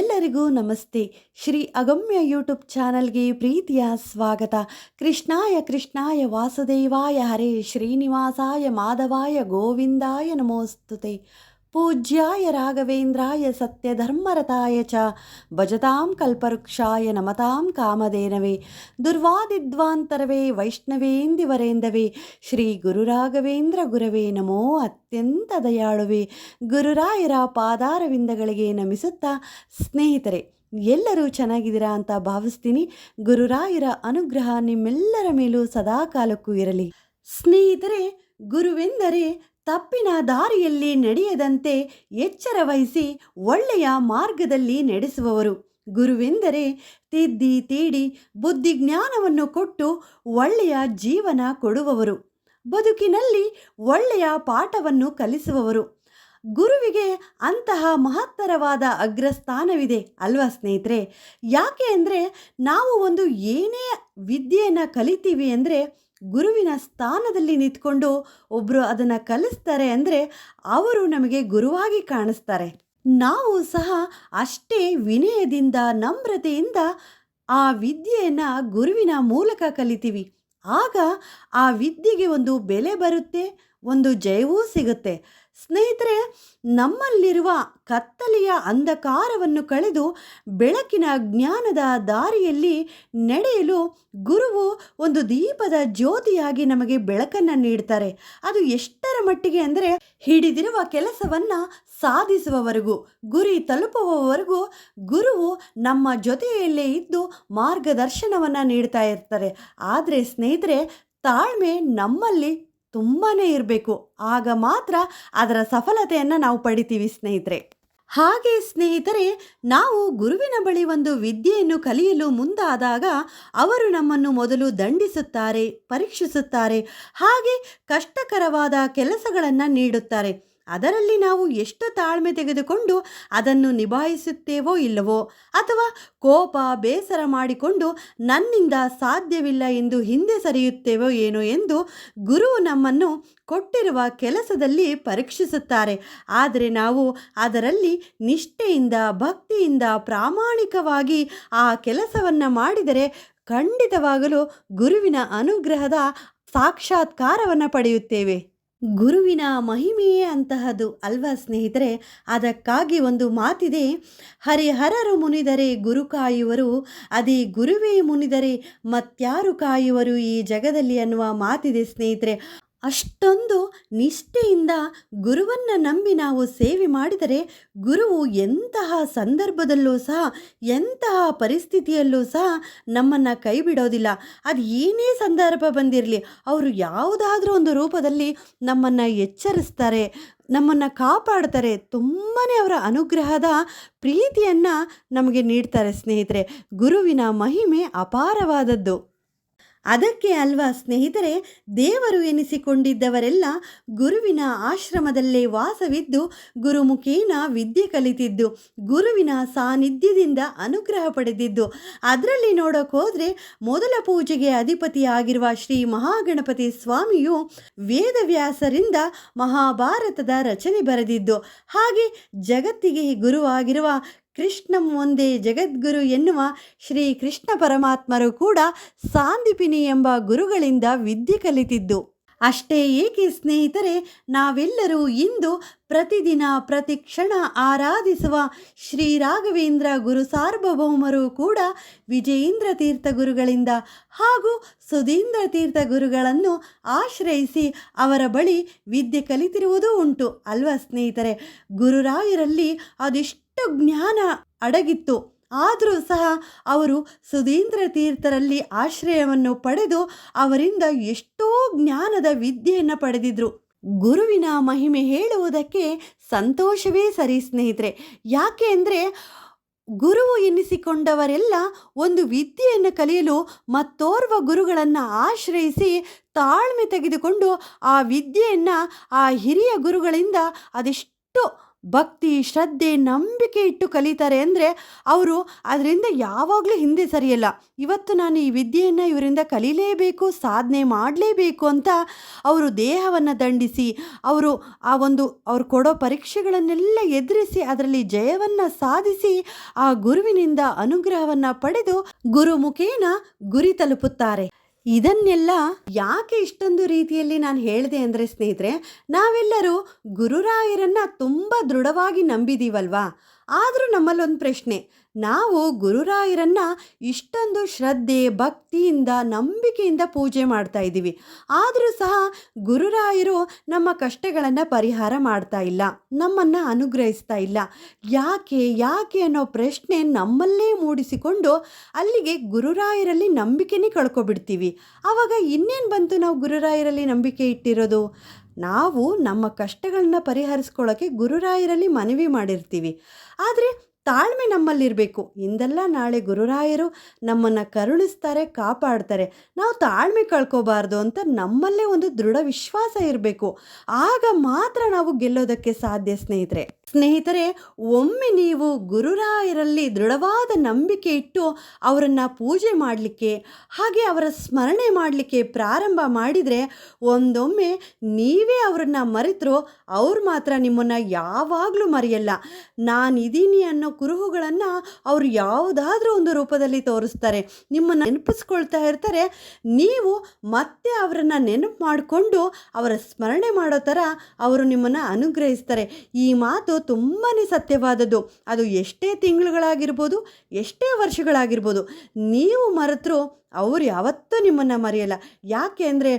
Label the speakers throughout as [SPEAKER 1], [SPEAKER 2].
[SPEAKER 1] ಎಲ್ಲರಿಗೂ ನಮಸ್ತೆ. ಶ್ರೀ ಅಗಮ್ಯ ಯೂಟ್ಯೂಬ್ ಚಾನಲ್ಗೆ ಪ್ರೀತಿಯ ಸ್ವಾಗತ. ಕೃಷ್ಣಾಯ ಕೃಷ್ಣಾಯ ವಾಸುದೇವಾಯ ಹರೇ ಶ್ರೀನಿವಾಸಾಯ ಮಾಧವಾಯ ಗೋವಿಂದಾಯ ನಮೋಸ್ತುತೆ. ಪೂಜ್ಯಾಯ ರಾಘವೇಂದ್ರಾಯ ಸತ್ಯಧರ್ಮರತಾಯ ಚ ಭಜತಾಂ ಕಲ್ಪವೃಕ್ಷಾಯ ನಮತಾಂ ಕಾಮಧೇನವೇ. ದುರ್ವಾದಿದ್ವಾಂತರವೇ ವೈಷ್ಣವೇಂದಿವರೇಂದವೇ ಶ್ರೀ ಗುರುರಾಘವೇಂದ್ರ ಗುರವೇ ನಮೋ ಅತ್ಯಂತ ದಯಾಳುವೆ. ಗುರುರಾಯರ ಪಾದಾರವಿಂದಗಳಿಗೆ ನಮಿಸುತ್ತಾ ಸ್ನೇಹಿತರೆ, ಎಲ್ಲರೂ ಚೆನ್ನಾಗಿದ್ದೀರಾ ಅಂತ ಭಾವಿಸ್ತೀನಿ. ಗುರುರಾಯರ ಅನುಗ್ರಹ ನಿಮ್ಮೆಲ್ಲರ ಮೇಲೂ ಸದಾ ಕಾಲಕ್ಕೂ ಇರಲಿ. ಸ್ನೇಹಿತರೆ, ಗುರುವೆಂದರೆ ತಪ್ಪಿನ ದಾರಿಯಲ್ಲಿ ನಡೆಯದಂತೆ ಎಚ್ಚರ ವಹಿಸಿ ಒಳ್ಳೆಯ ಮಾರ್ಗದಲ್ಲಿ ನಡೆಸುವವರು. ಗುರುವೆಂದರೆ ತಿದ್ದಿ ತೀಡಿ ಬುದ್ಧಿಜ್ಞಾನವನ್ನು ಕೊಟ್ಟು ಒಳ್ಳೆಯ ಜೀವನ ಕೊಡುವವರು. ಬದುಕಿನಲ್ಲಿ ಒಳ್ಳೆಯ ಪಾಠವನ್ನು ಕಲಿಸುವವರು. ಗುರುವಿಗೆ ಅಂತಹ ಮಹತ್ತರವಾದ ಅಗ್ರಸ್ಥಾನವಿದೆ ಅಲ್ವಾ ಸ್ನೇಹಿತರೆ? ಯಾಕೆ ಅಂದರೆ ನಾವು ಒಂದು ಏನೇ ವಿದ್ಯೆಯನ್ನು ಕಲಿತೀವಿ ಅಂದರೆ ಗುರುವಿನ ಸ್ಥಾನದಲ್ಲಿ ನಿಂತ್ಕೊಂಡು ಒಬ್ಬರು ಅದನ್ನು ಕಲಿಸ್ತಾರೆ ಅಂದರೆ ಅವರು ನಮಗೆ ಗುರುವಾಗಿ ಕಾಣಿಸ್ತಾರೆ. ನಾವು ಸಹ ಅಷ್ಟೇ ವಿನಯದಿಂದ, ನಮ್ರತೆಯಿಂದ ಆ ವಿದ್ಯೆಯನ್ನು ಗುರುವಿನ ಮೂಲಕ ಕಲಿತೀವಿ. ಆಗ ಆ ವಿದ್ಯೆಗೆ ಒಂದು ಬೆಲೆ ಬರುತ್ತೆ, ಒಂದು ಜಯವೂ ಸಿಗುತ್ತೆ. ಸ್ನೇಹಿತರೆ, ನಮ್ಮಲ್ಲಿರುವ ಕತ್ತಲೆಯ ಅಂಧಕಾರವನ್ನು ಕಳೆದು ಬೆಳಕಿನ ಜ್ಞಾನದ ದಾರಿಯಲ್ಲಿ ನಡೆಯಲು ಗುರುವು ಒಂದು ದೀಪದ ಜ್ಯೋತಿಯಾಗಿ ನಮಗೆ ಬೆಳಕನ್ನು ನೀಡ್ತಾರೆ. ಅದು ಎಷ್ಟರ ಮಟ್ಟಿಗೆ ಅಂದರೆ ಹಿಡಿದಿರುವ ಕೆಲಸವನ್ನು ಸಾಧಿಸುವವರೆಗೂ, ಗುರಿ ತಲುಪುವವರೆಗೂ ಗುರುವು ನಮ್ಮ ಜೊತೆಯಲ್ಲೇ ಇದ್ದು ಮಾರ್ಗದರ್ಶನವನ್ನು ನೀಡ್ತಾ ಇರ್ತಾರೆ. ಆದರೆ ಸ್ನೇಹಿತರೆ, ತಾಳ್ಮೆ ನಮ್ಮಲ್ಲಿ ತುಂಬಾ ಇರಬೇಕು. ಆಗ ಮಾತ್ರ ಅದರ ಸಫಲತೆಯನ್ನು ನಾವು ಪಡಿತೀವಿ ಸ್ನೇಹಿತರೆ. ಹಾಗೆ ಸ್ನೇಹಿತರೆ, ನಾವು ಗುರುವಿನ ಬಳಿ ಒಂದು ವಿದ್ಯೆಯನ್ನು ಕಲಿಯಲು ಮುಂದಾದಾಗ ಅವರು ನಮ್ಮನ್ನು ಮೊದಲು ದಂಡಿಸುತ್ತಾರೆ, ಪರೀಕ್ಷಿಸುತ್ತಾರೆ, ಹಾಗೆ ಕಷ್ಟಕರವಾದ ಕೆಲಸಗಳನ್ನು ನೀಡುತ್ತಾರೆ. ಅದರಲ್ಲಿ ನಾವು ಎಷ್ಟು ತಾಳ್ಮೆ ತೆಗೆದುಕೊಂಡು ಅದನ್ನು ನಿಭಾಯಿಸುತ್ತೇವೋ ಇಲ್ಲವೋ ಅಥವಾ ಕೋಪ, ಬೇಸರ ಮಾಡಿಕೊಂಡು ನನ್ನಿಂದ ಸಾಧ್ಯವಿಲ್ಲ ಎಂದು ಹಿಂದೆ ಸರಿಯುತ್ತೇವೋ ಏನೋ ಎಂದು ಗುರು ನಮ್ಮನ್ನು ಕೊಟ್ಟಿರುವ ಕೆಲಸದಲ್ಲಿ ಪರೀಕ್ಷಿಸುತ್ತಾರೆ. ಆದರೆ ನಾವು ಅದರಲ್ಲಿ ನಿಷ್ಠೆಯಿಂದ, ಭಕ್ತಿಯಿಂದ, ಪ್ರಾಮಾಣಿಕವಾಗಿ ಆ ಕೆಲಸವನ್ನು ಮಾಡಿದರೆ ಖಂಡಿತವಾಗಲೂ ಗುರುವಿನ ಅನುಗ್ರಹದ ಸಾಕ್ಷಾತ್ಕಾರವನ್ನು ಪಡೆಯುತ್ತೇವೆ. ಗುರುವಿನ ಮಹಿಮೆಯೇ ಅಂತಹದು ಅಲ್ವಾ ಸ್ನೇಹಿತರೆ? ಅದಕ್ಕಾಗಿ ಒಂದು ಮಾತಿದೆ. ಹರಿಹರರು ಮುನಿದರೆ ಗುರು ಕಾಯುವರು, ಅದೇ ಗುರುವೇ ಮುನಿದರೆ ಮತ್ಯಾರು ಕಾಯುವರು ಈ ಜಗದಲ್ಲಿ ಅನ್ನುವ ಮಾತಿದೆ ಸ್ನೇಹಿತರೆ. ಅಷ್ಟೊಂದು ನಿಷ್ಠೆಯಿಂದ ಗುರುವನ್ನು ನಂಬಿ ನಾವು ಸೇವೆ ಮಾಡಿದರೆ ಗುರುವು ಎಂತಹ ಸಂದರ್ಭದಲ್ಲೂ ಸಹ, ಎಂತಹ ಪರಿಸ್ಥಿತಿಯಲ್ಲೂ ಸಹ ನಮ್ಮನ್ನು ಕೈ ಬಿಡೋದಿಲ್ಲ ಅದು ಏನೇ ಸಂದರ್ಭ ಬಂದಿರಲಿ, ಅವರು ಯಾವುದಾದ್ರೂ ಒಂದು ರೂಪದಲ್ಲಿ ನಮ್ಮನ್ನು ಎಚ್ಚರಿಸ್ತಾರೆ, ನಮ್ಮನ್ನು ಕಾಪಾಡ್ತಾರೆ. ತುಂಬಾ ಅವರ ಅನುಗ್ರಹದ ಪ್ರೀತಿಯನ್ನು ನಮಗೆ ನೀಡ್ತಾರೆ ಸ್ನೇಹಿತರೆ. ಗುರುವಿನ ಮಹಿಮೆ ಅಪಾರವಾದದ್ದು. ಅದಕ್ಕೆ ಅಲ್ವಾ ಸ್ನೇಹಿತರೆ, ದೇವರು ಎನಿಸಿಕೊಂಡಿದ್ದವರೆಲ್ಲ ಗುರುವಿನ ಆಶ್ರಮದಲ್ಲೇ ವಾಸವಿದ್ದು ಗುರುಮುಖೇನ ವಿದ್ಯೆ ಕಲಿತಿದ್ದು, ಗುರುವಿನ ಸಾನ್ನಿಧ್ಯದಿಂದ ಅನುಗ್ರಹ ಪಡೆದಿದ್ದು. ಅದರಲ್ಲಿ ನೋಡೋಕೆ ಹೋದರೆ ಮೊದಲ ಪೂಜೆಗೆ ಅಧಿಪತಿಯಾಗಿರುವ ಶ್ರೀ ಮಹಾಗಣಪತಿ ಸ್ವಾಮಿಯು ವೇದವ್ಯಾಸರಿಂದ ಮಹಾಭಾರತದ ರಚನೆ ಬರೆದಿದ್ದು, ಹಾಗೆ ಜಗತ್ತಿಗೆ ಗುರುವಾಗಿರುವ ಕೃಷ್ಣಂ ಒಂದೇ ಜಗದ್ಗುರು ಎನ್ನುವ ಶ್ರೀ ಕೃಷ್ಣ ಪರಮಾತ್ಮರು ಕೂಡ ಸಾಂದಿಪಿನಿ ಎಂಬ ಗುರುಗಳಿಂದ ವಿದ್ಯೆ ಕಲಿತಿದ್ದು. ಅಷ್ಟೇ ಏಕೆ ಸ್ನೇಹಿತರೆ, ನಾವೆಲ್ಲರೂ ಇಂದು ಪ್ರತಿದಿನ ಪ್ರತಿ ಕ್ಷಣ ಆರಾಧಿಸುವ ಶ್ರೀ ರಾಘವೇಂದ್ರ ಗುರು ಸಾರ್ವಭೌಮರು ಕೂಡ ವಿಜಯೇಂದ್ರ ತೀರ್ಥ ಗುರುಗಳಿಂದ ಹಾಗೂ ಸುಧೀಂದ್ರ ತೀರ್ಥ ಗುರುಗಳನ್ನು ಆಶ್ರಯಿಸಿ ಅವರ ಬಳಿ ವಿದ್ಯೆ ಕಲಿತಿರುವುದೂ ಉಂಟು. ಅಲ್ವಾ ಸ್ನೇಹಿತರೆ, ಗುರುರಾಯರಲ್ಲಿ ಅದೆಷ್ಟು ಜ್ಞಾನ ಅಡಗಿತ್ತು. ಆದರೂ ಸಹ ಅವರು ಸುಧೀಂದ್ರ ತೀರ್ಥರಲ್ಲಿ ಆಶ್ರಯವನ್ನು ಪಡೆದು ಅವರಿಂದ ಎಷ್ಟೋ ಜ್ಞಾನದ ವಿದ್ಯೆಯನ್ನು ಪಡೆದಿದ್ರು. ಗುರುವಿನ ಮಹಿಮೆ ಹೇಳುವುದಕ್ಕೆ ಸಂತೋಷವೇ ಸರಿ ಸ್ನೇಹಿತರೆ. ಯಾಕೆ ಅಂದರೆ ಗುರುವು ಎನ್ನಿಸಿಕೊಂಡವರೆಲ್ಲ ಒಂದು ವಿದ್ಯೆಯನ್ನು ಕಲಿಯಲು ಮತ್ತೋರ್ವ ಗುರುಗಳನ್ನು ಆಶ್ರಯಿಸಿ ತಾಳ್ಮೆ ತೆಗೆದುಕೊಂಡು ಆ ವಿದ್ಯೆಯನ್ನು ಆ ಹಿರಿಯ ಗುರುಗಳಿಂದ ಅದೆಷ್ಟು ಭಕ್ತಿ, ಶ್ರದ್ಧೆ, ನಂಬಿಕೆ ಇಟ್ಟು ಕಲಿತಾರೆ ಅಂದರೆ ಅವರು ಅದರಿಂದ ಯಾವಾಗಲೂ ಹಿಂದೆ ಸರಿಯಲ್ಲ. ಇವತ್ತು ನಾನು ಈ ವಿದ್ಯೆಯನ್ನು ಇವರಿಂದ ಕಲೀಲೇಬೇಕು, ಸಾಧನೆ ಮಾಡಲೇಬೇಕು ಅಂತ ಅವರು ದೇಹವನ್ನು ದಂಡಿಸಿ, ಅವರು ಆ ಒಂದು ಅವ್ರು ಕೊಡೋ ಪರೀಕ್ಷೆಗಳನ್ನೆಲ್ಲ ಎದುರಿಸಿ, ಅದರಲ್ಲಿ ಜಯವನ್ನು ಸಾಧಿಸಿ, ಆ ಗುರುವಿನಿಂದ ಅನುಗ್ರಹವನ್ನು ಪಡೆದು ಗುರುಮುಖೇನ ಗುರಿ ತಲುಪುತ್ತಾರೆ. ಇದನ್ನೆಲ್ಲ ಯಾಕೆ ಇಷ್ಟೊಂದು ರೀತಿಯಲ್ಲಿ ನಾನು ಹೇಳಿದೆ ಅಂದರೆ ಸ್ನೇಹಿತರೆ ನಾವೆಲ್ಲರೂ ಗುರುರಾಯರನ್ನು ತುಂಬ ದೃಢವಾಗಿ ನಂಬಿದೀವಲ್ವಾ? ಆದರೂ ನಮ್ಮಲ್ಲೊಂದು ಪ್ರಶ್ನೆ. ನಾವು ಗುರುರಾಯರನ್ನ ಇಷ್ಟೊಂದು ಶ್ರದ್ಧೆ, ಭಕ್ತಿಯಿಂದ, ನಂಬಿಕೆಯಿಂದ ಪೂಜೆ ಮಾಡ್ತಾ ಇದ್ದೀವಿ. ಆದರೂ ಸಹ ಗುರುರಾಯರು ನಮ್ಮ ಕಷ್ಟಗಳನ್ನು ಪರಿಹಾರ ಮಾಡ್ತಾ ಇಲ್ಲ. ನಮ್ಮನ್ನು ಅನುಗ್ರಹಿಸ್ತಾ ಇಲ್ಲ. ಯಾಕೆ ಯಾಕೆ ಅನ್ನೋ ಪ್ರಶ್ನೆ ನಮ್ಮಲ್ಲೇ ಮೂಡಿಸಿಕೊಂಡು ಅಲ್ಲಿಗೆ ಗುರುರಾಯರಲ್ಲಿ ನಂಬಿಕೆನೇ ಕಳ್ಕೊಬಿಡ್ತೀವಿ. ಆವಾಗ ಇನ್ನೇನು ಬಂತು ನಾವು ಗುರುರಾಯರಲ್ಲಿ ನಂಬಿಕೆ ಇಟ್ಟಿರೋದು? ನಾವು ನಮ್ಮ ಕಷ್ಟಗಳನ್ನ ಪರಿಹರಿಸ್ಕೊಳ್ಳೋಕ್ಕೆ ಗುರುರಾಯರಲ್ಲಿ ಮನವಿ ಮಾಡಿರ್ತೀವಿ. ಆದರೆ ತಾಳ್ಮೆ ನಮ್ಮಲ್ಲಿರಬೇಕು. ಇಂದೆಲ್ಲ ನಾಳೆ ಗುರುರಾಯರು ನಮ್ಮನ್ನು ಕರುಣಿಸ್ತಾರೆ, ಕಾಪಾಡ್ತಾರೆ. ನಾವು ತಾಳ್ಮೆ ಕಳ್ಕೋಬಾರ್ದು ಅಂತ ನಮ್ಮಲ್ಲೇ ಒಂದು ದೃಢ ವಿಶ್ವಾಸ ಇರಬೇಕು. ಆಗ ಮಾತ್ರ ನಾವು ಗೆಲ್ಲೋದಕ್ಕೆ ಸಾಧ್ಯ ಸ್ನೇಹಿತರೆ. ಸ್ನೇಹಿತರೆ, ಒಮ್ಮೆ ನೀವು ಗುರುರಾಯರಲ್ಲಿ ದೃಢವಾದ ನಂಬಿಕೆ ಇಟ್ಟು ಅವರನ್ನು ಪೂಜೆ ಮಾಡಲಿಕ್ಕೆ, ಹಾಗೆ ಅವರ ಸ್ಮರಣೆ ಮಾಡಲಿಕ್ಕೆ ಪ್ರಾರಂಭ ಮಾಡಿದರೆ, ಒಂದೊಮ್ಮೆ ನೀವೇ ಅವರನ್ನು ಮರೆತರೂ, ಅವ್ರು ಮಾತ್ರ ನಿಮ್ಮನ್ನು ಯಾವಾಗಲೂ ಮರೆಯಲ್ಲ. ನಾನಿದ್ದೀನಿ ಅನ್ನೋ ಕುರುಹುಗಳನ್ನು ಅವರು ಯಾವುದಾದ್ರೂ ಒಂದು ರೂಪದಲ್ಲಿ ತೋರಿಸ್ತಾರೆ. ನಿಮ್ಮನ್ನು ನೆನಪಿಸ್ಕೊಳ್ತಾ ಇರ್ತಾರೆ. ನೀವು ಮತ್ತೆ ಅವರನ್ನು ನೆನಪು ಮಾಡಿಕೊಂಡು ಅವರ ಸ್ಮರಣೆ ಮಾಡೋ ಥರ ಅವರು ನಿಮ್ಮನ್ನು ಅನುಗ್ರಹಿಸ್ತಾರೆ. ಈ ಮಾತು ತುಂಬಾ ಸತ್ಯವಾದದ್ದು. ಅದು ಎಷ್ಟೇ ತಿಂಗಳುಗಳಾಗಿರ್ಬೋದು, ಎಷ್ಟೇ ವರ್ಷಗಳಾಗಿರ್ಬೋದು, ನೀವು ಮರೆತರೂ ಅವರು ಯಾವತ್ತೂ ನಿಮ್ಮನ್ನು ಮರೆಯಲ್ಲ. ಯಾಕೆ ಅಂದರೆ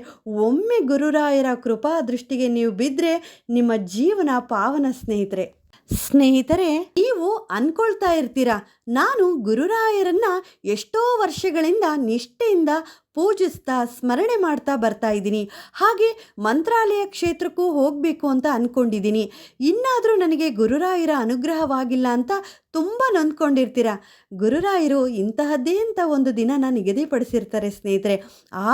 [SPEAKER 1] ಒಮ್ಮೆ ಗುರುರಾಯರ ಕೃಪಾ ದೃಷ್ಟಿಗೆ ನೀವು ಬಿದ್ದರೆ ನಿಮ್ಮ ಜೀವನ ಪಾವನ ಸ್ನೇಹಿತರೆ. ಸ್ನೇಹಿತರೆ, ನೀವು ಅನ್ಕೊಳ್ತಾ ಇರ್ತೀರ? ನಾನು ಗುರುರಾಯರನ್ನ ಎಷ್ಟೋ ವರ್ಷಗಳಿಂದ ನಿಷ್ಠೆಯಿಂದ ಪೂಜಿಸ್ತಾ, ಸ್ಮರಣೆ ಮಾಡ್ತಾ ಬರ್ತಾ ಇದ್ದೀನಿ. ಹಾಗೆ ಮಂತ್ರಾಲಯ ಕ್ಷೇತ್ರಕ್ಕೂ ಹೋಗಬೇಕು ಅಂತ ಅಂದ್ಕೊಂಡಿದ್ದೀನಿ ಇನ್ನಾದರೂ ನನಗೆ ಗುರುರಾಯರ ಅನುಗ್ರಹವಾಗಿಲ್ಲ ಅಂತ ತುಂಬ ನೊಂದ್ಕೊಂಡಿರ್ತೀರ? ಗುರುರಾಯರು ಇಂತಹದ್ದೇ ಅಂತ ಒಂದು ದಿನನ ನಿಗದಿಪಡಿಸಿರ್ತಾರೆ ಸ್ನೇಹಿತರೆ.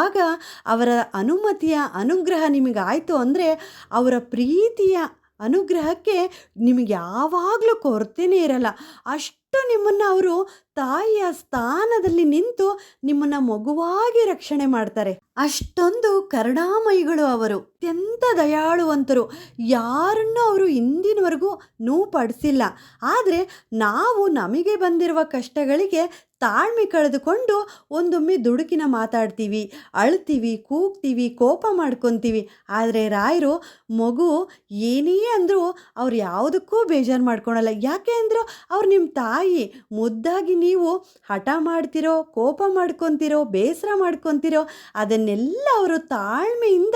[SPEAKER 1] ಆಗ ಅವರ ಅನುಮತಿಯ ಅನುಗ್ರಹ ನಿಮಗಾಯಿತು ಅಂದರೆ ಅವರ ಪ್ರೀತಿಯ ಅನುಗ್ರಹಕ್ಕೆ ನಿಮಗೆ ಯಾವಾಗಲೂ ಕೊರತೆನೇ ಇರಲ್ಲ. ಅಷ್ಟು ನಿಮ್ಮನ್ನು ಅವರು ತಾಯಿಯ ಸ್ಥಾನದಲ್ಲಿ ನಿಂತು ನಿಮ್ಮನ್ನು ಮಗುವಾಗಿ ರಕ್ಷಣೆ ಮಾಡ್ತಾರೆ. ಅಷ್ಟೊಂದು ಕರುಣಾಮಯಿಗಳು ಅವರು, ಅತ್ಯಂತ ದಯಾಳುವಂತರು. ಯಾರನ್ನು ಅವರು ಇಂದಿನವರೆಗೂ ನೋವು ಪಡಿಸಿಲ್ಲ ಆದರೆ ನಾವು ನಮಗೆ ಬಂದಿರುವ ಕಷ್ಟಗಳಿಗೆ ತಾಳ್ಮೆ ಕಳೆದುಕೊಂಡು ಒಂದೊಮ್ಮೆ ದುಡುಕಿನ ಮಾತಾಡ್ತೀವಿ, ಅಳ್ತೀವಿ, ಕೂಗ್ತೀವಿ, ಕೋಪ ಮಾಡ್ಕೊತೀವಿ. ಆದರೆ ರಾಯರು, ಮಗು ಏನೇ ಅಂದರೂ ಅವ್ರು ಯಾವುದಕ್ಕೂ ಬೇಜಾರು ಮಾಡ್ಕೊಳಲ್ಲ. ಯಾಕೆ ಅಂದರು ಅವ್ರು ನಿಮ್ಮ ತಾಯಿ ಮುದ್ದಾಗಿ ನೀವು ಹಠ ಮಾಡ್ತಿರೋ, ಕೋಪ ಮಾಡ್ಕೊತಿರೋ, ಬೇಸರ ಮಾಡ್ಕೊತಿರೋ, ಅದನ್ನೆಲ್ಲ ಅವರು ತಾಳ್ಮೆಯಿಂದ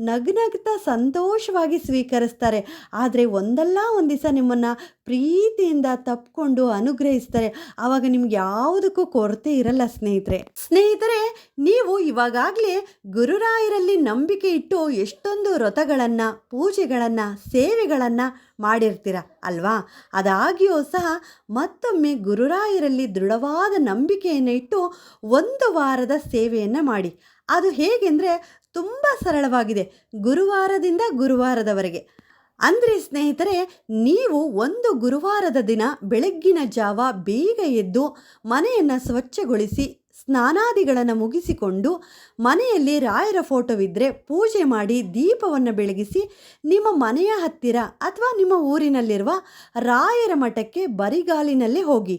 [SPEAKER 1] ನಗ್ನಗ್ತಾ ಸಂತೋಷವಾಗಿ ಸ್ವೀಕರಿಸ್ತಾರೆ. ಆದರೆ ಒಂದಲ್ಲ ಒಂದು ದಿವಸ ನಿಮ್ಮನ್ನು ಪ್ರೀತಿಯಿಂದ ತಪ್ಪಿಕೊಂಡು ಅನುಗ್ರಹಿಸ್ತಾರೆ. ಆವಾಗ ನಿಮ್ಗೆ ಯಾವುದಕ್ಕೂ ಕೊರತೆ ಇರಲ್ಲ ಸ್ನೇಹಿತರೆ. ಸ್ನೇಹಿತರೆ, ನೀವು ಇವಾಗಾಗಲೇ ಗುರುರಾಯರಲ್ಲಿ ನಂಬಿಕೆ ಇಟ್ಟು ಎಷ್ಟೊಂದು ವ್ರತಗಳನ್ನು, ಪೂಜೆಗಳನ್ನು, ಸೇವೆಗಳನ್ನು ಮಾಡಿರ್ತೀರ ಅಲ್ವಾ? ಅದಾಗಿಯೂ ಸಹ ಮತ್ತೊಮ್ಮೆ ಗುರುರಾಯರಲ್ಲಿ ದೃಢವಾದ ನಂಬಿಕೆಯನ್ನು ಇಟ್ಟು ಒಂದು ವಾರದ ಸೇವೆಯನ್ನು ಮಾಡಿ. ಅದು ಹೇಗೆಂದರೆ ತುಂಬ ಸರಳವಾಗಿದೆ. ಗುರುವಾರದಿಂದ ಗುರುವಾರದವರೆಗೆ. ಅಂದರೆ ಸ್ನೇಹಿತರೆ, ನೀವು ಒಂದು ಗುರುವಾರದ ದಿನ ಬೆಳಗ್ಗಿನ ಜಾವ ಬೇಗ ಎದ್ದು ಮನೆಯನ್ನು ಸ್ವಚ್ಛಗೊಳಿಸಿ, ಸ್ನಾನಾದಿಗಳನ್ನು ಮುಗಿಸಿಕೊಂಡು ಮನೆಯಲ್ಲಿ ರಾಯರ ಫೋಟೋವಿದ್ದರೆ ಪೂಜೆ ಮಾಡಿ ದೀಪವನ್ನು ಬೆಳಗಿಸಿ ನಿಮ್ಮ ಮನೆಯ ಹತ್ತಿರ ಅಥವಾ ನಿಮ್ಮ ಊರಿನಲ್ಲಿರುವ ರಾಯರ ಮಠಕ್ಕೆ ಬರಿಗಾಲಿನಲ್ಲೇ ಹೋಗಿ.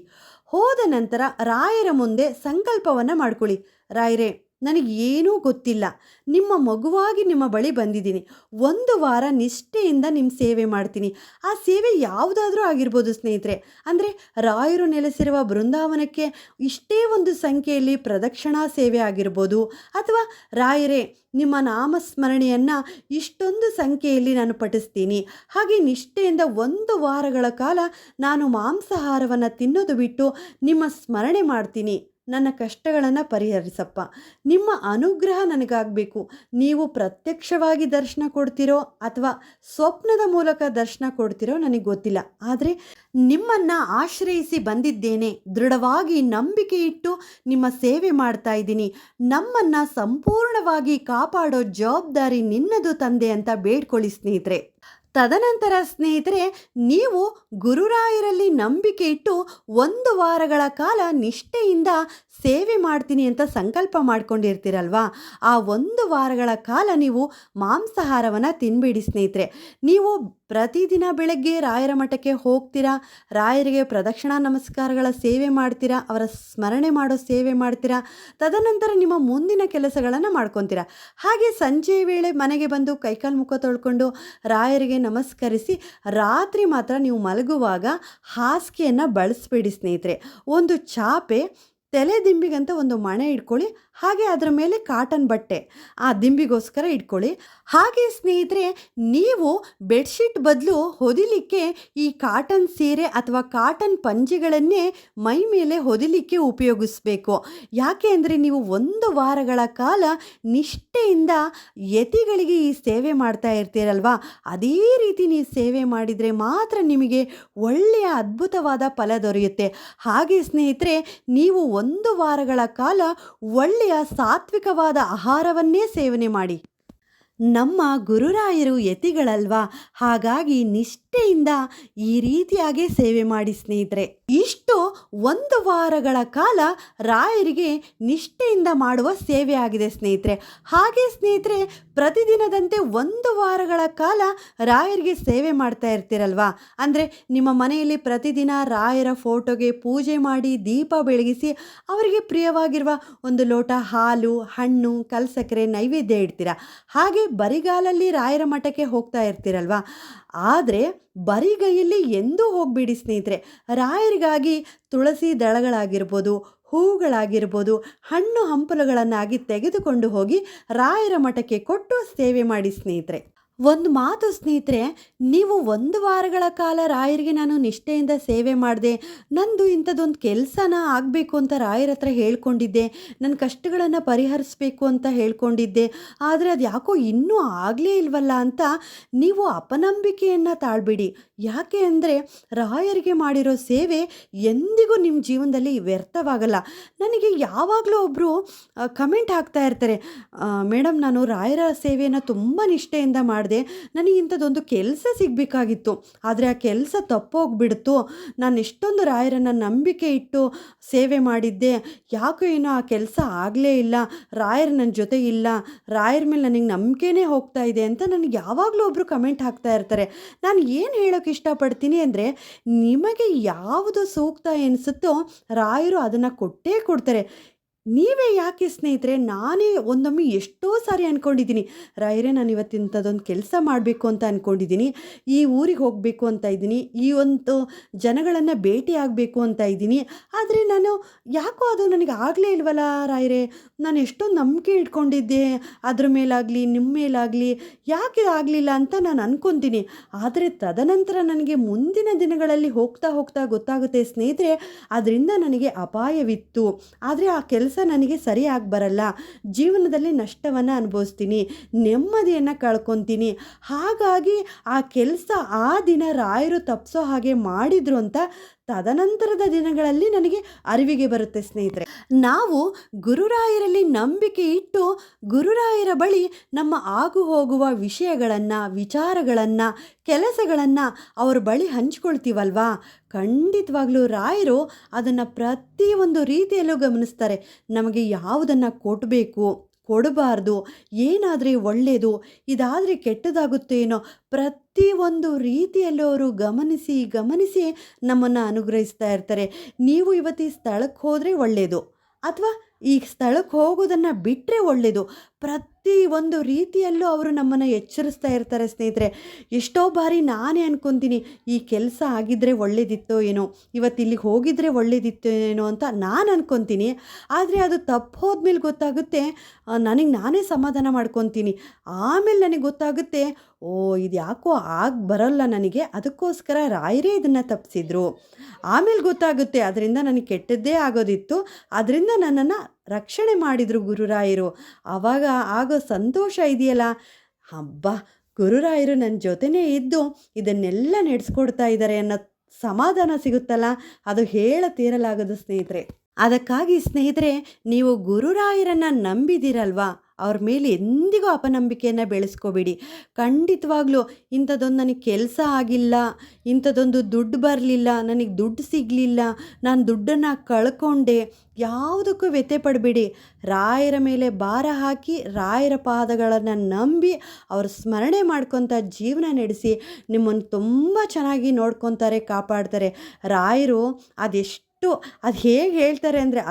[SPEAKER 1] ಹೋದ ನಂತರ ರಾಯರ ಮುಂದೆ ಸಂಕಲ್ಪವನ್ನು ಮಾಡ್ಕೊಳ್ಳಿ. ರಾಯರೇ ನನಗೆ ಏನೂ ಗೊತ್ತಿಲ್ಲ. ನಿಮ್ಮ ಮಗುವಾಗಿ ನಿಮ್ಮ ಬಳಿ ಬಂದಿದ್ದೀನಿ. ಒಂದು ವಾರ ನಿಷ್ಠೆಯಿಂದ ನಿಮ್ಮ ಸೇವೆ ಮಾಡ್ತೀನಿ. ಆ ಸೇವೆ ಯಾವುದಾದ್ರೂ ಆಗಿರ್ಬೋದು ಸ್ನೇಹಿತರೆ. ಅಂದರೆ ರಾಯರು ನೆಲೆಸಿರುವ ಬೃಂದಾವನಕ್ಕೆ ಇಷ್ಟೇ ಒಂದು ಸಂಖ್ಯೆಯಲ್ಲಿ ಪ್ರದಕ್ಷಿಣಾ ಸೇವೆ ಆಗಿರ್ಬೋದು. ಅಥವಾ ರಾಯರೇ, ನಿಮ್ಮ ನಾಮಸ್ಮರಣೆಯನ್ನು ಇಷ್ಟೊಂದು ಸಂಖ್ಯೆಯಲ್ಲಿ ನಾನು ಪಠಿಸ್ತೀನಿ. ಹಾಗೆ ನಿಷ್ಠೆಯಿಂದ ಒಂದು ವಾರಗಳ ಕಾಲ ನಾನು ಮಾಂಸಾಹಾರವನ್ನು ತಿನ್ನೋದು ಬಿಟ್ಟು ನಿಮ್ಮ ಸ್ಮರಣೆ ಮಾಡ್ತೀನಿ. ನನ್ನ ಕಷ್ಟಗಳನ್ನು ಪರಿಹರಿಸಪ್ಪ. ನಿಮ್ಮ ಅನುಗ್ರಹ ನನಗಾಗಬೇಕು. ನೀವು ಪ್ರತ್ಯಕ್ಷವಾಗಿ ದರ್ಶನ ಕೊಡ್ತಿರೋ ಅಥವಾ ಸ್ವಪ್ನದ ಮೂಲಕ ದರ್ಶನ ಕೊಡ್ತಿರೋ ನನಗೆ ಗೊತ್ತಿಲ್ಲ. ಆದರೆ ನಿಮ್ಮನ್ನು ಆಶ್ರಯಿಸಿ ಬಂದಿದ್ದೇನೆ. ದೃಢವಾಗಿ ನಂಬಿಕೆ ಇಟ್ಟು ನಿಮ್ಮ ಸೇವೆ ಮಾಡ್ತಾ ಇದ್ದೀನಿ. ನಮ್ಮನ್ನು ಸಂಪೂರ್ಣವಾಗಿ ಕಾಪಾಡೋ ಜವಾಬ್ದಾರಿ ನಿನ್ನದು ತಂದೆ ಅಂತ ಬೇಡ್ಕೊಳ್ಳಿ ಸ್ನೇಹಿತರೆ. ತದನಂತರ ಸ್ನೇಹಿತರೆ, ನೀವು ಗುರುರಾಯರಲ್ಲಿ ನಂಬಿಕೆ ಇಟ್ಟು ಒಂದು ವಾರಗಳ ಕಾಲ ನಿಷ್ಠೆಯಿಂದ ಸೇವೆ ಮಾಡ್ತೀನಿ ಅಂತ ಸಂಕಲ್ಪ ಮಾಡ್ಕೊಂಡಿರ್ತೀರಲ್ವಾ? ಆ ಒಂದು ವಾರಗಳ ಕಾಲ ನೀವು ಮಾಂಸಾಹಾರವನ್ನು ತಿನ್ಬಿಡಿ ಸ್ನೇಹಿತರೆ. ನೀವು ಪ್ರತಿದಿನ ಬೆಳಗ್ಗೆ ರಾಯರ ಮಠಕ್ಕೆ ಹೋಗ್ತೀರಾ? ರಾಯರಿಗೆ ಪ್ರದಕ್ಷಿಣಾ ನಮಸ್ಕಾರಗಳ ಸೇವೆ ಮಾಡ್ತೀರಾ? ಅವರ ಸ್ಮರಣೆ ಮಾಡೋ ಸೇವೆ ಮಾಡ್ತೀರಾ? ತದನಂತರ ನಿಮ್ಮ ಮುಂದಿನ ಕೆಲಸಗಳನ್ನು ಮಾಡ್ಕೊತೀರಾ? ಹಾಗೆ ಸಂಜೆ ವೇಳೆ ಮನೆಗೆ ಬಂದು ಕೈಕಾಲು ಮುಖ ತೊಳ್ಕೊಂಡು ರಾಯರಿಗೆ ನಮಸ್ಕರಿಸಿ ರಾತ್ರಿ ಮಾತ್ರ ನೀವು ಮಲಗುವಾಗ ಹಾಸಿಗೆಯನ್ನು ಬಳಸಬೇಡಿ ಸ್ನೇಹಿತರೆ. ಒಂದು ಚಾಪೆ, ತಲೆ ದಿಂಬಿಗಂತ ಒಂದು ಮಣೆ ಇಟ್ಕೊಳ್ಳಿ ಹಾಗೆ ಅದರ ಮೇಲೆ ಕಾಟನ್ ಬಟ್ಟೆ ಆ ದಿಂಬಿಗೋಸ್ಕರ ಇಟ್ಕೊಳ್ಳಿ. ಹಾಗೆ ಸ್ನೇಹಿತರೆ, ನೀವು ಬೆಡ್ಶೀಟ್ ಬದಲು ಹೊದಿಲಿಕ್ಕೆ ಈ ಕಾಟನ್ ಸೀರೆ ಅಥವಾ ಕಾಟನ್ ಪಂಜಿಗಳನ್ನೇ ಮೈ ಮೇಲೆ ಹೊದಿಲಿಕ್ಕೆ ಉಪಯೋಗಿಸ್ಬೇಕು. ಯಾಕೆ ಅಂದರೆ ನೀವು ಒಂದು ವಾರಗಳ ಕಾಲ ನಿಷ್ಠೆಯಿಂದ ಯತಿಗಳಿಗೆ ಈ ಸೇವೆ ಮಾಡ್ತಾ ಇರ್ತೀರಲ್ವಾ? ಅದೇ ರೀತಿ ನೀವು ಸೇವೆ ಮಾಡಿದರೆ ಮಾತ್ರ ನಿಮಗೆ ಒಳ್ಳೆಯ ಅದ್ಭುತವಾದ ಫಲ ದೊರೆಯುತ್ತೆ. ಹಾಗೆ ಸ್ನೇಹಿತರೆ, ನೀವು ಒಂದು ವಾರಗಳ ಕಾಲ ಒಳ್ಳೆಯ ಸಾತ್ವಿಕವಾದ ಆಹಾರವನ್ನೇ ಸೇವನೆ ಮಾಡಿ. ನಮ್ಮ ಗುರುರಾಯರು ಯತಿಗಳಲ್ವಾ? ಹಾಗಾಗಿ ನಿಷ್ಠೆಯಿಂದ ಈ ರೀತಿಯಾಗಿ ಸೇವೆ ಮಾಡಿ ಸ್ನೇಹಿತರೆ. ಇಷ್ಟು ಒಂದು ವಾರಗಳ ಕಾಲ ರಾಯರಿಗೆ ನಿಷ್ಠೆಯಿಂದ ಮಾಡುವ ಸೇವೆ ಆಗಿದೆ ಸ್ನೇಹಿತರೆ. ಹಾಗೆ ಸ್ನೇಹಿತರೆ, ಪ್ರತಿದಿನದಂತೆ ಒಂದು ವಾರಗಳ ಕಾಲ ರಾಯರಿಗೆ ಸೇವೆ ಮಾಡ್ತಾ ಇರ್ತೀರಲ್ವಾ? ಅಂದರೆ ನಿಮ್ಮ ಮನೆಯಲ್ಲಿ ಪ್ರತಿದಿನ ರಾಯರ ಫೋಟೋಗೆ ಪೂಜೆ ಮಾಡಿ ದೀಪ ಬೆಳಗಿಸಿ ಅವರಿಗೆ ಪ್ರಿಯವಾಗಿರುವ ಒಂದು ಲೋಟ ಹಾಲು, ಹಣ್ಣು, ಕಲ್ಸಕ್ಕರೆ ನೈವೇದ್ಯ ಇಡ್ತೀರಾ? ಹಾಗೆ ಬರಿಗಾಲಲ್ಲಿ ರಾಯರ ಮಠಕ್ಕೆ ಹೋಗ್ತಾ ಇರ್ತೀರಲ್ವಾ? ಆದರೆ ಬರಿಗೈಯಲ್ಲಿ ಎಂದೂ ಹೋಗಬೇಡಿ ಸ್ನೇಹಿತರೆ. ರಾಯರಿಗಾಗಿ ತುಳಸಿ ದಳಗಳಾಗಿರ್ಬೋದು ಹೂವುಗಳಾಗಿರ್ಬೋದು ಹಣ್ಣು ಹಂಪಲುಗಳನ್ನಾಗಿ ತೆಗೆದುಕೊಂಡು ಹೋಗಿ ರಾಯರ ಮಠಕ್ಕೆ ಕೊಟ್ಟು ಸೇವೆ ಮಾಡಿ ಸ್ನೇಹಿತರೆ. ಒಂದು ಮಾತು ಸ್ನೇಹಿತರೆ, ನೀವು ಒಂದು ವಾರಗಳ ಕಾಲ ರಾಯರಿಗೆ ನಾನು ನಿಷ್ಠೆಯಿಂದ ಸೇವೆ ಮಾಡಿದೆ, ನಂದು ಇಂಥದ್ದೊಂದು ಕೆಲಸನ ಆಗಬೇಕು ಅಂತ ರಾಯರ ಹತ್ರ ಹೇಳ್ಕೊಂಡಿದ್ದೆ ನನ್ನ ಕಷ್ಟಗಳನ್ನು ಪರಿಹರಿಸಬೇಕು ಅಂತ ಹೇಳ್ಕೊಂಡಿದ್ದೆ, ಆದರೆ ಅದು ಯಾಕೋ ಇನ್ನೂ ಆಗಲೇ ಇಲ್ವಲ್ಲ ಅಂತ ನೀವು ಅಪನಂಬಿಕೆಯನ್ನು ತಾಳ್ಬಿಡಿ. ಯಾಕೆ ಅಂದರೆ ರಾಯರಿಗೆ ಮಾಡಿರೋ ಸೇವೆ ಎಂದಿಗೂ ನಿಮ್ಮ ಜೀವನದಲ್ಲಿ ವ್ಯರ್ಥವಾಗಲ್ಲ. ನನಗೆ ಯಾವಾಗಲೂ ಒಬ್ಬರು ಕಮೆಂಟ್ ಹಾಕ್ತಾ ಇರ್ತಾರೆ ಮೇಡಮ್ ನಾನು ರಾಯರ ಸೇವೆಯನ್ನು ತುಂಬ ನಿಷ್ಠೆಯಿಂದ ಮಾಡಿದೆ ನನಗೆ ಇಂಥದ್ದೊಂದು ಕೆಲಸ ಸಿಗಬೇಕಾಗಿತ್ತು. ಆದರೆ ಆ ಕೆಲಸ ತಪ್ಪೋಗ್ಬಿಡ್ತು. ನಾನು ಎಷ್ಟೊಂದು ರಾಯರನ್ನು ನಂಬಿಕೆ ಇಟ್ಟು ಸೇವೆ ಮಾಡಿದ್ದೆ. ಯಾಕೋ ಏನೋ ಆ ಕೆಲಸ ಆಗಲೇ ಇಲ್ಲ. ರಾಯರ್ ನನ್ನ ಜೊತೆ ಇಲ್ಲ. ರಾಯರ ಮೇಲೆ ನನಗೆ ನಂಬಿಕೆನೇ ಹೋಗ್ತಾ ಇದೆ ಅಂತ ನನಗೆ ಯಾವಾಗಲೂ ಒಬ್ಬರು ಕಮೆಂಟ್ ಹಾಕ್ತಾ ಇರ್ತಾರೆ. ನಾನು ಏನು ಹೇಳೋಕ್ಕೆ ಇಷ್ಟಪಡ್ತೀನಿ ಅಂದರೆ ನಿಮಗೆ ಯಾವುದು ಸೂಕ್ತ ಎನಿಸುತ್ತೋ ರಾಯರು ಅದನ್ನು ಕೊಟ್ಟೇ ಕೊಡ್ತಾರೆ. ನೀವೇ ಯಾಕೆ ಸ್ನೇಹಿತರೆ? ನಾನೇ ಒಂದೊಮ್ಮೆ ಎಷ್ಟೋ ಸಾರಿ ಅಂದ್ಕೊಂಡಿದ್ದೀನಿ ರಾಯರೇ ನಾನು ಇವತ್ತು ಇಂಥದ್ದೊಂದು ಕೆಲಸ ಮಾಡಬೇಕು ಅಂತ ಅಂದ್ಕೊಂಡಿದ್ದೀನಿ ಈ ಊರಿಗೆ ಹೋಗಬೇಕು ಅಂತ ಇದ್ದೀನಿ. ಈ ಒಂದು ಜನಗಳನ್ನು ಭೇಟಿ ಆಗಬೇಕು ಅಂತ ಇದ್ದೀನಿ. ಆದರೆ ನಾನು ಯಾಕೋ ಅದು ನನಗೆ ಆಗಲೇ ಇಲ್ವಲ್ಲ ರಾಯರೇ ನಾನು ಎಷ್ಟೊಂದು ನಂಬಿಕೆ ಇಟ್ಕೊಂಡಿದ್ದೆ. ಅದ್ರ ಮೇಲಾಗಲಿ ನಿಮ್ಮ ಮೇಲಾಗಲಿ, ಯಾಕೆ ಆಗಲಿಲ್ಲ ಅಂತ ನಾನು ಅಂದ್ಕೊತೀನಿ ಆದರೆ ತದನಂತರ ನನಗೆ ಮುಂದಿನ ದಿನಗಳಲ್ಲಿ ಹೋಗ್ತಾ ಹೋಗ್ತಾ ಗೊತ್ತಾಗುತ್ತೆ ಸ್ನೇಹಿತರೆ. ಅದರಿಂದ ನನಗೆ ಅಪಾಯವಿತ್ತು. ಆದರೆ ಆ ಕೆಲಸ ನನಗೆ ಸರಿಯಾಗಿ ಬರಲ್ಲ. ಜೀವನದಲ್ಲಿ ನಷ್ಟವನ್ನು ಅನುಭವಿಸ್ತೀನಿ. ನೆಮ್ಮದಿಯನ್ನು ಕಳ್ಕೊತೀನಿ. ಹಾಗಾಗಿ ಆ ಕೆಲಸ ಆ ದಿನ ರಾಯರು ತಪ್ಪಿಸೋ ಹಾಗೆ ಮಾಡಿದ್ರು ಅಂತ ತದನಂತರದ ದಿನಗಳಲ್ಲಿ ನನಗೆ ಅರಿವಿಗೆ ಬರುತ್ತೆ ಸ್ನೇಹಿತರೆ. ನಾವು ಗುರುರಾಯರಲ್ಲಿ ನಂಬಿಕೆ ಇಟ್ಟು ಗುರುರಾಯರ ಬಳಿ ನಮ್ಮ ಆಗು ಹೋಗುವ ವಿಷಯಗಳನ್ನು, ವಿಚಾರಗಳನ್ನು, ಕೆಲಸಗಳನ್ನು ಅವರ ಬಳಿ ಹಂಚ್ಕೊಳ್ತೀವಲ್ವಾ? ಖಂಡಿತವಾಗ್ಲೂ ರಾಯರು ಅದನ್ನು ಪ್ರತಿಯೊಂದು ರೀತಿಯಲ್ಲೂ ಗಮನಿಸ್ತಾರೆ. ನಮಗೆ ಯಾವುದನ್ನು ಕೊಡಬೇಕು, ಕೊಡಬಾರ್ದು, ಏನಾದರೆ ಒಳ್ಳೆಯದು ಇದಾದರೆ ಕೆಟ್ಟದಾಗುತ್ತೇನೋ ಪ್ರತಿಯೊಂದು ರೀತಿಯಲ್ಲೂ ಅವರು ಗಮನಿಸಿ ಗಮನಿಸಿ ನಮ್ಮನ್ನು ಅನುಗ್ರಹಿಸ್ತಾ ಇರ್ತಾರೆ. ನೀವು ಇವತ್ತು ಈ ಸ್ಥಳಕ್ಕೆ ಹೋದರೆ ಒಳ್ಳೆಯದು ಅಥವಾ ಈ ಸ್ಥಳಕ್ಕೆ ಹೋಗೋದನ್ನು ಬಿಟ್ಟರೆ ಒಳ್ಳೆಯದು ಪ್ರತಿ ಒಂದು ರೀತಿಯಲ್ಲೂ ಅವರು ನಮ್ಮನ್ನು ಎಚ್ಚರಿಸ್ತಾ ಇರ್ತಾರೆ ಸ್ನೇಹಿತರೆ. ಎಷ್ಟೋ ಬಾರಿ ನಾನೇ ಅನ್ಕೊತೀನಿ, ಈ ಕೆಲಸ ಆಗಿದ್ದರೆ ಒಳ್ಳೇದಿತ್ತೋ ಏನೋ, ಇವತ್ತು ಇಲ್ಲಿಗೆ ಹೋಗಿದ್ರೆ ಒಳ್ಳೇದಿತ್ತೋ ಏನೋ ಅಂತ ನಾನು ಅನ್ಕೊತೀನಿ. ಆದರೆ ಅದು ತಪ್ಪು ಹೋದ್ಮೇಲೆ ಗೊತ್ತಾಗುತ್ತೆ ನನಗೆ ನಾನೇ ಸಮಾಧಾನ ಮಾಡ್ಕೊತೀನಿ. ಆಮೇಲೆ ನನಗೆ ಗೊತ್ತಾಗುತ್ತೆ, ಓ, ಇದು ಯಾಕೋ ಆಗ ಬರೋಲ್ಲ ನನಗೆ, ಅದಕ್ಕೋಸ್ಕರ ರಾಯರೇ ಇದನ್ನು ತಪ್ಪಿಸಿದ್ರು ಆಮೇಲೆ ಗೊತ್ತಾಗುತ್ತೆ, ಅದರಿಂದ ನನಗೆ ಕೆಟ್ಟದ್ದೇ ಆಗೋದಿತ್ತು, ಅದರಿಂದ ನನ್ನನ್ನು ರಕ್ಷಣೆ ಮಾಡಿದರು ಗುರುರಾಯರು. ಆವಾಗ ಆಗೋ ಸಂತೋಷ ಇದೆಯಲ್ಲ? ಹಬ್ಬ, ಗುರುರಾಯರು ನನ್ನ ಜೊತೆನೇ ಇದ್ದು ಇದನ್ನೆಲ್ಲ ನಡೆಸ್ಕೊಡ್ತಾ ಇದ್ದಾರೆ ಅನ್ನೋ ಸಮಾಧಾನ ಸಿಗುತ್ತಲ್ಲ? ಅದು ಹೇಳ ತೀರಲಾಗದು ಸ್ನೇಹಿತರೆ. ಅದಕ್ಕಾಗಿ ಸ್ನೇಹಿತರೆ, ನೀವು ಗುರುರಾಯರನ್ನು ನಂಬಿದಿರಲ್ವಾ? ಅವ್ರ ಮೇಲೆ ಎಂದಿಗೂ ಅಪನಂಬಿಕೆಯನ್ನು ಬೆಳೆಸ್ಕೋಬೇಡಿ. ಖಂಡಿತವಾಗ್ಲೂ ಇಂಥದ್ದೊಂದು ನನಗೆ ಕೆಲಸ ಆಗಿಲ್ಲ, ಇಂಥದ್ದೊಂದು ದುಡ್ಡು ಬರಲಿಲ್ಲ, ನನಗೆ ದುಡ್ಡು ಸಿಗಲಿಲ್ಲ, ನಾನು ದುಡ್ಡನ್ನು ಕಳ್ಕೊಂಡೆ, ಯಾವುದಕ್ಕೂ ವ್ಯಥೆ ಪಡಬೇಡಿ. ರಾಯರ ಮೇಲೆ ಭಾರ ಹಾಕಿ ರಾಯರ ಪಾದಗಳನ್ನು ನಂಬಿ ಅವ್ರ ಸ್ಮರಣೆ ಮಾಡ್ಕೊತ ಜೀವನ ನಡೆಸಿ ನಿಮ್ಮನ್ನು ತುಂಬ ಚೆನ್ನಾಗಿ ನೋಡ್ಕೊತಾರೆ, ಕಾಪಾಡ್ತಾರೆ. ರಾಯರು ಅದೆಷ್ಟು, ಅದು ಹೇಗೆ ಹೇಳ್ತಾರೆ ಅಂದರೆ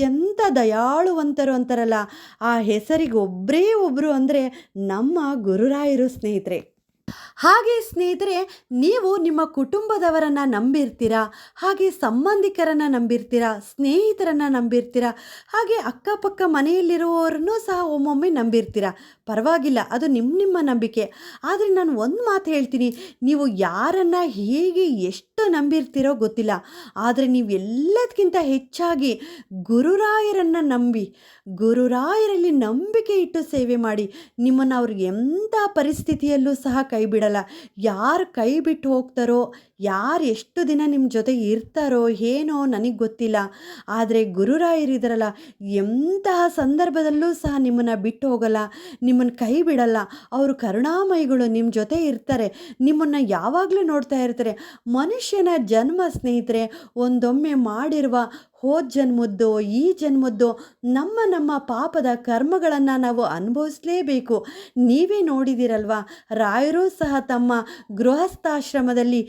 [SPEAKER 1] ಅತ್ಯಂತ ದಯಾಳುವಂತರು ಅಂತಾರಲ್ಲ ಆ ಹೆಸರಿಗೆ ಒಬ್ಬರೇ ಒಬ್ಬರು ಅಂದರೆ ನಮ್ಮ ಗುರುರಾಯರು ಸ್ನೇಹಿತರೆ. ಹಾಗೆ ಸ್ನೇಹಿತರೆ, ನೀವು ನಿಮ್ಮ ಕುಟುಂಬದವರನ್ನು ನಂಬಿರ್ತೀರಾ? ಹಾಗೆ ಸಂಬಂಧಿಕರನ್ನು ನಂಬಿರ್ತೀರಾ? ಸ್ನೇಹಿತರನ್ನು ನಂಬಿರ್ತೀರಾ? ಹಾಗೆ ಅಕ್ಕಪಕ್ಕ ಮನೆಯಲ್ಲಿರುವವರನ್ನು ಸಹ ಒಮ್ಮೊಮ್ಮೆ ನಂಬಿರ್ತೀರಾ? ಪರವಾಗಿಲ್ಲ, ಅದು ನಿಮ್ಮ ನಿಮ್ಮ ನಂಬಿಕೆ. ಆದರೆ ನಾನು ಒಂದು ಮಾತು ಹೇಳ್ತೀನಿ, ನೀವು ಯಾರನ್ನು ಹೇಗೆ ಎಷ್ಟು ನಂಬಿರ್ತೀರೋ ಗೊತ್ತಿಲ್ಲ. ಆದರೆ ನೀವು ಎಲ್ಲದಕ್ಕಿಂತ ಹೆಚ್ಚಾಗಿ ಗುರುರಾಯರನ್ನು ನಂಬಿ, ಗುರುರಾಯರಲ್ಲಿ ನಂಬಿಕೆ ಇಟ್ಟು ಸೇವೆ ಮಾಡಿ, ನಿಮ್ಮನ್ನು ಅವ್ರಿಗೆ ಎಂಥ ಪರಿಸ್ಥಿತಿಯಲ್ಲೂ ಸಹ ಕೈ ಬಿಡಲ್ಲ ಯಾರು ಕೈ ಬಿಟ್ಟು ಹೋಗ್ತಾರೋ, ಯಾರು ಎಷ್ಟು ದಿನ ನಿಮ್ಮ ಜೊತೆ ಇರ್ತಾರೋ ಏನೋ ನನಗೆ ಗೊತ್ತಿಲ್ಲ. ಆದರೆ ಗುರುರಾಯರಿದ್ದಾರಲ್ಲ ಎಂತಹ ಸಂದರ್ಭದಲ್ಲೂ ಸಹ ನಿಮ್ಮನ್ನು ಬಿಟ್ಟು ಹೋಗಲ್ಲ ನಿಮ್ಮನ್ನು ಕೈ ಬಿಡಲ್ಲ ಅವರು ಕರುಣಾಮಯಿಗಳು ನಿಮ್ಮ ಜೊತೆ ಇರ್ತಾರೆ, ನಿಮ್ಮನ್ನು ಯಾವಾಗಲೂ ನೋಡ್ತಾ ಇರ್ತಾರೆ. ಮನುಷ್ಯನ ಜನ್ಮ ಸ್ನೇಹಿತರೆ, ಒಂದೊಮ್ಮೆ ಮಾಡಿರುವ ಹೋದ ಜನ್ಮದ್ದು, ಈ ಜನ್ಮದ್ದು, ನಮ್ಮ ನಮ್ಮ ಪಾಪದ ಕರ್ಮಗಳನ್ನು ನಾವು ಅನುಭವಿಸಲೇಬೇಕು. ನೀವೇ ನೋಡಿದಿರಲ್ವಾ, ರಾಯರೂ ಸಹ ತಮ್ಮ ಗೃಹಸ್ಥಾಶ್ರಮದಲ್ಲಿ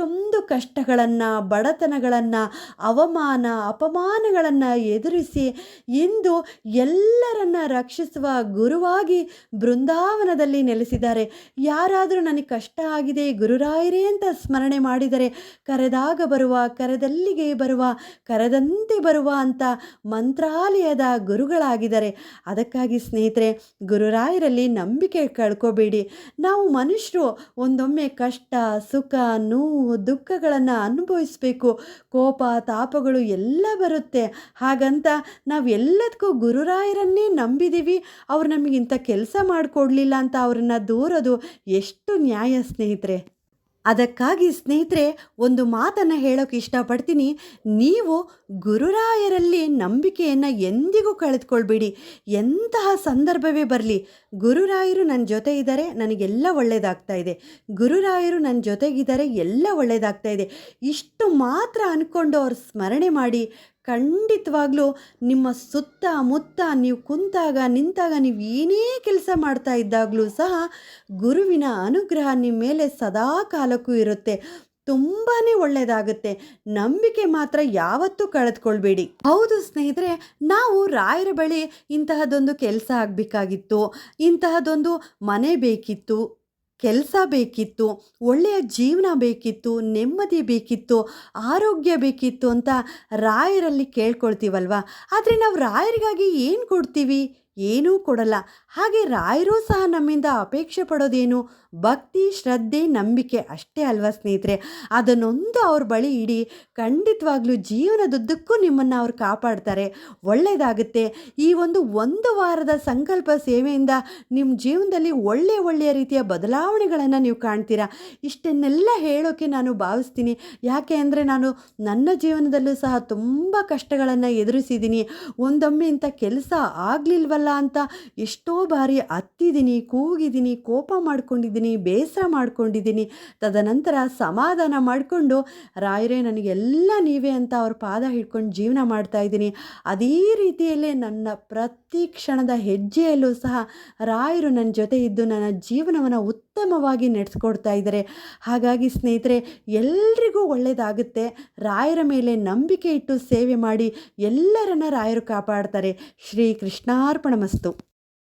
[SPEAKER 1] ಎಷ್ಟೊಂದು ಕಷ್ಟಗಳನ್ನು, ಬಡತನಗಳನ್ನು, ಅವಮಾನ, ಅಪಮಾನಗಳನ್ನು ಎದುರಿಸಿ ಇಂದು ಎಲ್ಲರನ್ನ ರಕ್ಷಿಸುವ ಗುರುವಾಗಿ ಬೃಂದಾವನದಲ್ಲಿ ನೆಲೆಸಿದ್ದಾರೆ. ಯಾರಾದರೂ ನನಗೆ ಕಷ್ಟ ಆಗಿದೆ, ಗುರುರಾಯರೇ ಅಂತ ಸ್ಮರಣೆ ಮಾಡಿದರೆ ಕರೆದಾಗ ಬರುವ, ಕರೆದಲ್ಲಿಗೆ ಬರುವ, ಕರೆದಂತೆ ಬರುವ ಅಂತ ಮಂತ್ರಾಲಯದ ಗುರುಗಳಾಗಿದ್ದಾರೆ. ಅದಕ್ಕಾಗಿ ಸ್ನೇಹಿತರೆ, ಗುರುರಾಯರಲ್ಲಿ ನಂಬಿಕೆ ಕಳ್ಕೋಬೇಡಿ. ನಾವು ಮನುಷ್ಯರು ಒಂದೊಮ್ಮೆ ಕಷ್ಟ, ಸುಖ, ನೋವು ದುಃಖಗಳನ್ನು ಅನುಭವಿಸಬೇಕು. ಕೋಪ, ತಾಪಗಳು ಎಲ್ಲ ಬರುತ್ತೆ. ಹಾಗಂತ ನಾವು ಎಲ್ಲದಕ್ಕೂ ಗುರುರಾಯರನ್ನೇ ನಂಬಿದ್ದೀವಿ ಅವ್ರು ನಮಗಿಂತ ಕೆಲಸ ಮಾಡಿಕೊಡ್ಲಿಲ್ಲ ಅಂತ ಅವ್ರನ್ನ ದೂರೋದು ಎಷ್ಟು ನ್ಯಾಯ ಸ್ನೇಹಿತರೆ. ಅದಕ್ಕಾಗಿ ಸ್ನೇಹಿತರೆ, ಒಂದು ಮಾತನ್ನು ಹೇಳೋಕೆ ಇಷ್ಟಪಡ್ತೀನಿ. ನೀವು ಗುರುರಾಯರಲ್ಲಿ ನಂಬಿಕೆಯನ್ನು ಎಂದಿಗೂ ಕಳೆದುಕೊಳ್ಬೇಡಿ. ಎಂತಹ ಸಂದರ್ಭವೇ ಬರಲಿ, ಗುರುರಾಯರು ನನ್ನ ಜೊತೆ ಇದ್ದಾರೆ ನನಗೆಲ್ಲ ಒಳ್ಳೆಯದಾಗ್ತಾ ಇದೆ. ಗುರುರಾಯರು ನನ್ನ ಜೊತೆಗಿದ್ದಾರೆ ಎಲ್ಲ ಒಳ್ಳೆಯದಾಗ್ತಾ ಇದೆ. ಇಷ್ಟು ಮಾತ್ರ ಅಂದ್ಕೊಂಡು ಅವ್ರ ಸ್ಮರಣೆ ಮಾಡಿ ಖಂಡಿತವಾಗ್ಲೂ ನಿಮ್ಮ ಸುತ್ತ ಮುತ್ತ ನೀವು ಕುಂತಾಗ, ನಿಂತಾಗ ನೀವು ಏನೇ ಕೆಲಸ ಮಾಡ್ತಾ ಇದ್ದಾಗಲೂ ಸಹ ಗುರುವಿನ ಅನುಗ್ರಹ ನಿಮ್ಮ ಮೇಲೆ ಸದಾ ಕಾಲಕ್ಕೂ ಇರುತ್ತೆ. ತುಂಬಾ ಒಳ್ಳೆಯದಾಗುತ್ತೆ. ನಂಬಿಕೆ ಮಾತ್ರ ಯಾವತ್ತೂ ಕಳೆದುಕೊಳ್ಬೇಡಿ. ಹೌದು ಸ್ನೇಹಿತರೆ, ನಾವು ರಾಯರ ಬಳಿ ಇಂತಹದೊಂದು ಕೆಲಸ ಆಗಬೇಕಾಗಿತ್ತು. ಇಂತಹದೊಂದು ಮನೆ ಬೇಕಿತ್ತು. ಕೆಲಸ ಬೇಕಿತ್ತು, ಒಳ್ಳೆಯ ಜೀವನ ಬೇಕಿತ್ತು, ನೆಮ್ಮದಿ ಬೇಕಿತ್ತು, ಆರೋಗ್ಯ ಬೇಕಿತ್ತು ಅಂತ ರಾಯರಲ್ಲಿ ಕೇಳ್ಕೊಳ್ತೀವಲ್ವ? ಆದರೆ ನಾವು ರಾಯರಿಗಾಗಿ ಏನು ಕೊಡ್ತೀವಿ? ಏನೂ ಕೊಡಲ್ಲ. ಹಾಗೆ ರಾಯರೂ ಸಹ ನಮ್ಮಿಂದ ಅಪೇಕ್ಷೆ ಪಡೋದೇನು? ಭಕ್ತಿ, ಶ್ರದ್ಧೆ, ನಂಬಿಕೆ ಅಷ್ಟೇ ಅಲ್ವಾ ಸ್ನೇಹಿತರೆ? ಅದನ್ನೊಂದು ಅವ್ರ ಬಳಿ ಇಡಿ, ಖಂಡಿತವಾಗ್ಲೂ ಜೀವನದುದ್ದಕ್ಕೂ ನಿಮ್ಮನ್ನು ಅವ್ರು ಕಾಪಾಡ್ತಾರೆ. ಒಳ್ಳೆಯದಾಗುತ್ತೆ ಈ ಒಂದು ಒಂದು ವಾರದ ಸಂಕಲ್ಪ ಸೇವೆಯಿಂದ ನಿಮ್ಮ ಜೀವನದಲ್ಲಿ ಒಳ್ಳೆಯ ಒಳ್ಳೆಯ ರೀತಿಯ ಬದಲಾವಣೆಗಳನ್ನು ನೀವು ಕಾಣ್ತೀರಾ? ಇಷ್ಟನ್ನೆಲ್ಲ ಹೇಳೋಕ್ಕೆ ನಾನು ಭಾವಿಸ್ತೀನಿ. ಯಾಕೆ ಅಂದರೆ ನಾನು ನನ್ನ ಜೀವನದಲ್ಲೂ ಸಹ ತುಂಬ ಕಷ್ಟಗಳನ್ನು ಎದುರಿಸಿದ್ದೀನಿ. ಒಂದೊಮ್ಮೆ ಇಂಥ ಕೆಲಸ ಆಗಲಿಲ್ವಲ್ಲ ಅಂತ ಎಷ್ಟೋ ಬಾರಿ ಅತ್ತಿದ್ದೀನಿ, ಕೂಗಿದ್ದೀನಿ, ಕೋಪ ಮಾಡ್ಕೊಂಡಿದ್ದೀನಿ, ಬೇಸರ ಮಾಡ್ಕೊಂಡಿದ್ದೀನಿ. ತದನಂತರ ಸಮಾಧಾನ ಮಾಡಿಕೊಂಡು, ರಾಯರೇ, ನನಗೆಲ್ಲ ನೀವೇ ಅಂತ ಅವ್ರ ಪಾದ ಹಿಡ್ಕೊಂಡು ಜೀವನ ಮಾಡ್ತಾ ಇದ್ದೀನಿ. ಅದೇ ರೀತಿಯಲ್ಲೇ ನನ್ನ ಪ್ರತಿ ಕ್ಷಣದ ಹೆಜ್ಜೆಯಲ್ಲೂ ಸಹ ರಾಯರು ನನ್ನ ಜೊತೆ ಇದ್ದು ನನ್ನ ಜೀವನವನ್ನು ಉತ್ತಮವಾಗಿ ನಡೆಸ್ಕೊಡ್ತಾ ಇದ್ದಾರೆ. ಹಾಗಾಗಿ ಸ್ನೇಹಿತರೆ, ಎಲ್ರಿಗೂ ಒಳ್ಳೆಯದಾಗುತ್ತೆ ರಾಯರ ಮೇಲೆ ನಂಬಿಕೆ ಇಟ್ಟು ಸೇವೆ ಮಾಡಿ ಎಲ್ಲರನ್ನ ರಾಯರು ಕಾಪಾಡ್ತಾರೆ. ಶ್ರೀ ಕೃಷ್ಣಾರ್ಪಣ ಮಸ್ತು.